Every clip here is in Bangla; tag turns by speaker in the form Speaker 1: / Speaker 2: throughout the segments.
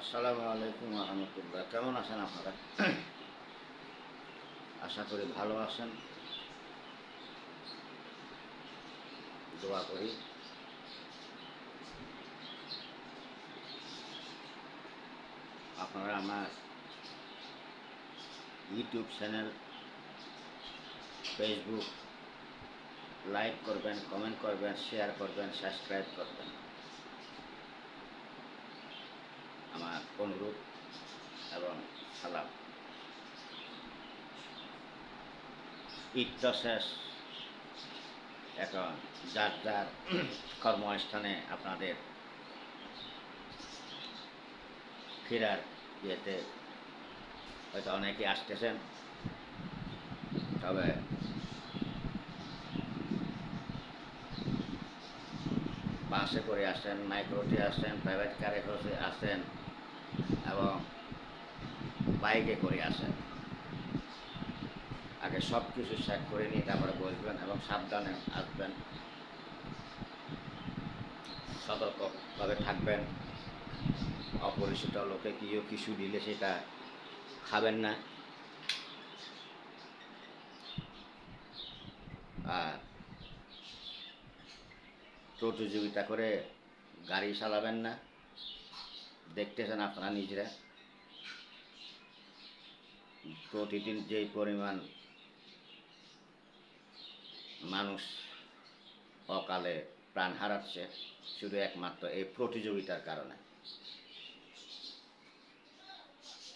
Speaker 1: আসসালামু আলাইকুম রহমতুল্লাহ। কেমন আছেন আপনারা? আশা করি ভালো আছেন। দোয়া করি। আপনারা আমার ইউটিউব চ্যানেল ফেসবুক লাইক করবেন কমেন্ট করবেন শেয়ার করবেন সাবস্ক্রাইব করবেন আমার অনুরোধ এবং সালাম। ঈদ শেষ। এখন যার যার কর্মস্থানে আপনাদের ফেরার ইয়েতে হয়তো অনেকে আসতেছেন, তবে বাসে করে আসেন, মাইক্রোতে আসেন প্রাইভেট কারে করে আসেন এবং বাইকে করে আসেন। আগে সব কিছু চেক করে নিয়ে তারপরে বসবেন এবং সাবধানে আসবেন। সতর্কভাবে থাকবেন। অপরিচিত লোকে কেউ কিছু দিলে সেটা খাবেন না। আর প্রতিযোগিতা করে গাড়ি চালাবেন না। দেখতেছেন আপনারা নিজেরা। প্রতিদিন যে পরিমাণ মানুষ অকালে প্রাণ হারাচ্ছে, শুধু একমাত্র এই প্রতিযোগিতার কারণে।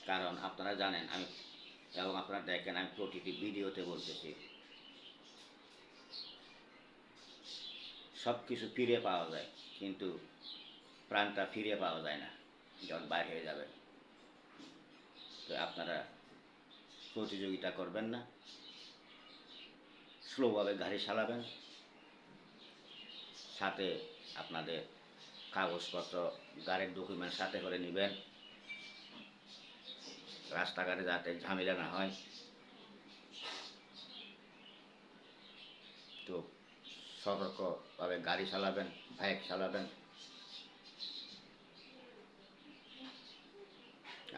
Speaker 1: কারণ আপনারা জানেন, আমি এবং আপনারা দেখেন, আমি প্রতিটি ভিডিওতে বলতেছি সব কিছু ফিরে পাওয়া যায়, কিন্তু প্রাণটা ফিরে পাওয়া যায় না। যখন বাইর হয়ে যাবে। তো আপনারা প্রতিযোগিতা করবেন না। স্লোভাবে গাড়ি চালাবেন। সাথে আপনাদের কাগজপত্র, গাড়ির ডকুমেন্ট সাথে করে নেবেন। রাস্তাঘাটে যাতে ঝামেলা না হয়। তো সতর্কভাবে গাড়ি চালাবেন, বাইক চালাবেন।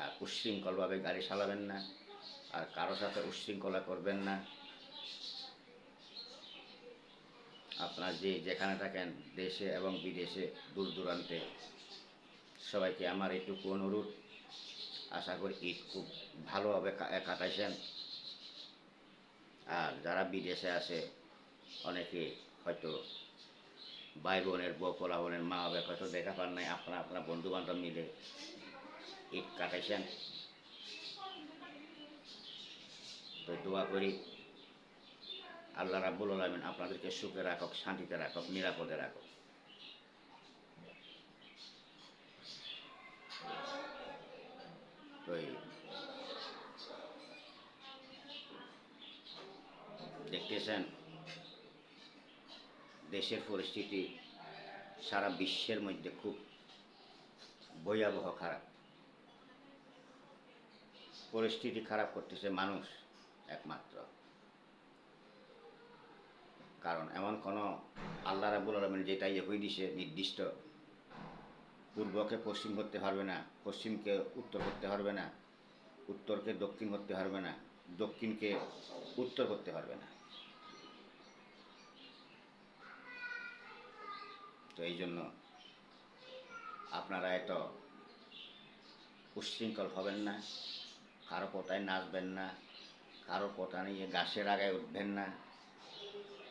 Speaker 1: আর উশৃঙ্খলভাবে গাড়ি চালাবেন না, আর কারও সাথে উশৃঙ্খলা করবেন না। আপনার যে যেখানে থাকেন, দেশে এবং বিদেশে দূর দূরান্তে, সবাইকে আমার এইটুকু অনুরোধ। আশা করি ঈদ খুব ভালোভাবে কাটাইছেন। আর যারা বিদেশে আছে, অনেকে হয়তো ভাই বোনের, বউ পোলা বোনের, মা বাবা হয়তো দেখা পান নাই, আপনার আপনার বন্ধু বান্ধব মিলে ঈদ কাটাইছেন তো দোয়া করি আল্লাহ রাব্বুল আলমিন আপনাদেরকে সুখে রাখক শান্তিতে রাখক নিরাপদে রাখক দেখতেছেন দেশের পরিস্থিতি সারা বিশ্বের মধ্যে খুব ভয়াবহ খারাপ পরিস্থিতি খারাপ করতেছে মানুষ একমাত্র। কারণ এমন কোনো আল্লাহ রাবুল আলমিন যেটা ইয়ে হয়ে দিছে নির্দিষ্ট, পূর্বকে পশ্চিম করতে পারবে না, পশ্চিমকে উত্তর করতে পারবে না, উত্তরকে দক্ষিণ করতে পারবে না, দক্ষিণকে উত্তর করতে পারবে না। তো এই জন্য আপনারা এত উশৃঙ্খল হবেন না। কারও কোথায় নাচবেন না, কারও কথা নিয়ে গাছের আগায় উঠবেন না।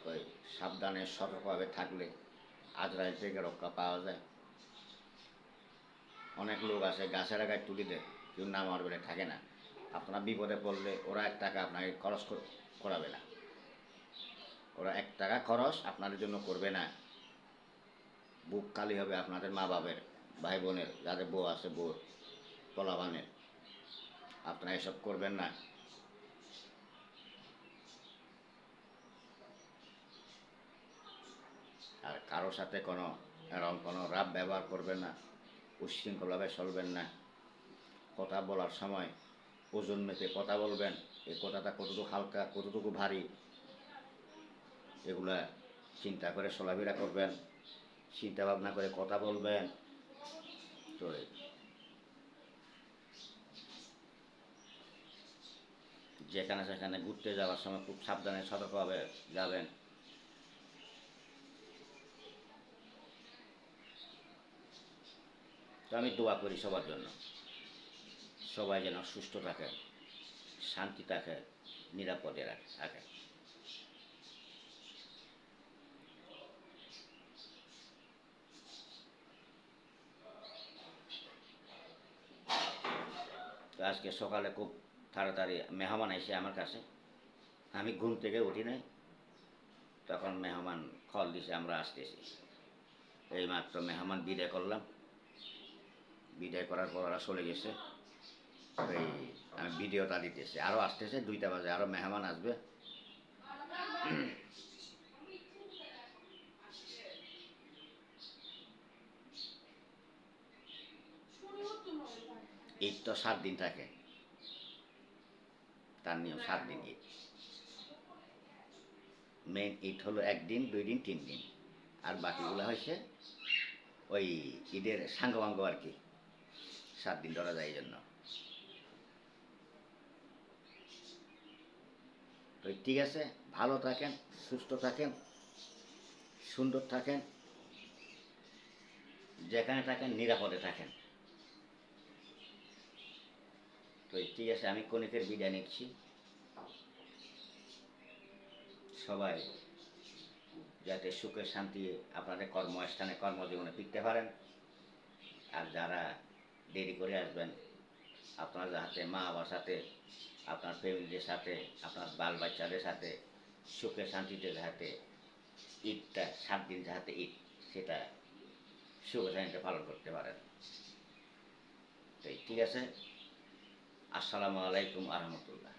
Speaker 1: ওই সাবধানে সতর্কভাবে থাকলে আজরাইল থেকে রক্ষা পাওয়া যায়। অনেক লোক আছে গাছের আগায় তুলি দেয়, কেউ না মারবে থাকে না। আপনার বিপদে পড়লে ওরা এক টাকা আপনাকে খরচ কর- করাবে না। ওরা এক টাকা খরচ আপনাদের জন্য করবে না। বুক খালি হবে আপনাদের মা বাবের ভাই বোনের যাদের বউ আছে বউ তলাবানের আপনারা এসব করবেন না। আর কারও সাথে কোনো এরকম কোনো রাব ব্যবহার করবেন না, উচ্ছৃঙ্খলভাবে চলবেন না। কথা বলার সময় ওজন মেপে কথা বলবেন, এই কথাটা কতটুকু হালকা, কতটুকু ভারী, এগুলা চিন্তা করে চলাফেরা করবেন চিন্তা ভাবনা করে কথা বলবেন। তো যেখানে সেখানে ঘুরতে যাওয়ার সময় খুব সাবধানে সতর্কভাবে যাবেন। তো আমি দোয়া করি সবার জন্য। সবাই যেন সুস্থ থাকে, শান্তি থাকে, নিরাপদে থাকে। আজকে সকালে খুব তাড়াতাড়ি মেহমান এসে আমার কাছে। আমি ঘুম থেকে উঠি নাই। তখন মেহমান খল দিছে, আমরা আসতেছি। এই মাত্র মেহমান বিদায় করলাম। বিদায় করার পর ওরা চলে গেছে। এই, আমি ভিডিওটা দিতেছি। আরও আসতেছে, দুইটা বাজে আরও মেহমান আসবে। ঈদ তো সাত দিন থাকে। তার নিয়ম সাত দিন ঈদ। মেন ঈদ হলো একদিন, দুই দিন, তিন দিন। আর বাকিগুলো হয়েছে ওই ঈদের সাঙ্গবাঙ্গ আর কি। সাত দিন ধরা যায় এই জন্য তো ঠিক আছে, ভালো থাকেন, সুস্থ থাকেন, সুন্দর থাকেন, যেখানে থাকেন নিরাপদে থাকেন। তো ঠিক আছে, আমি কণিকের বিদায় নিচ্ছি। সবাই যাতে সুখে শান্তি আপনাদের কর্মস্থানে, কর্মজীবনে ফিরতে পারেন। আর যারা দেরি করে আসবেন, আপনার যাতে মা বাবার সাথে, আপনার ফ্যামিলির সাথে, আপনার বাল বাচ্চাদের সাথে সুখে শান্তিতে যাতে ঈদটা, সাত দিন যাতে ঈদ, সেটা সুখে শান্তিতে পালন করতে পারেন। তো ঠিক আছে। আসসালামু আলাইকুম আহমতুল্লাহ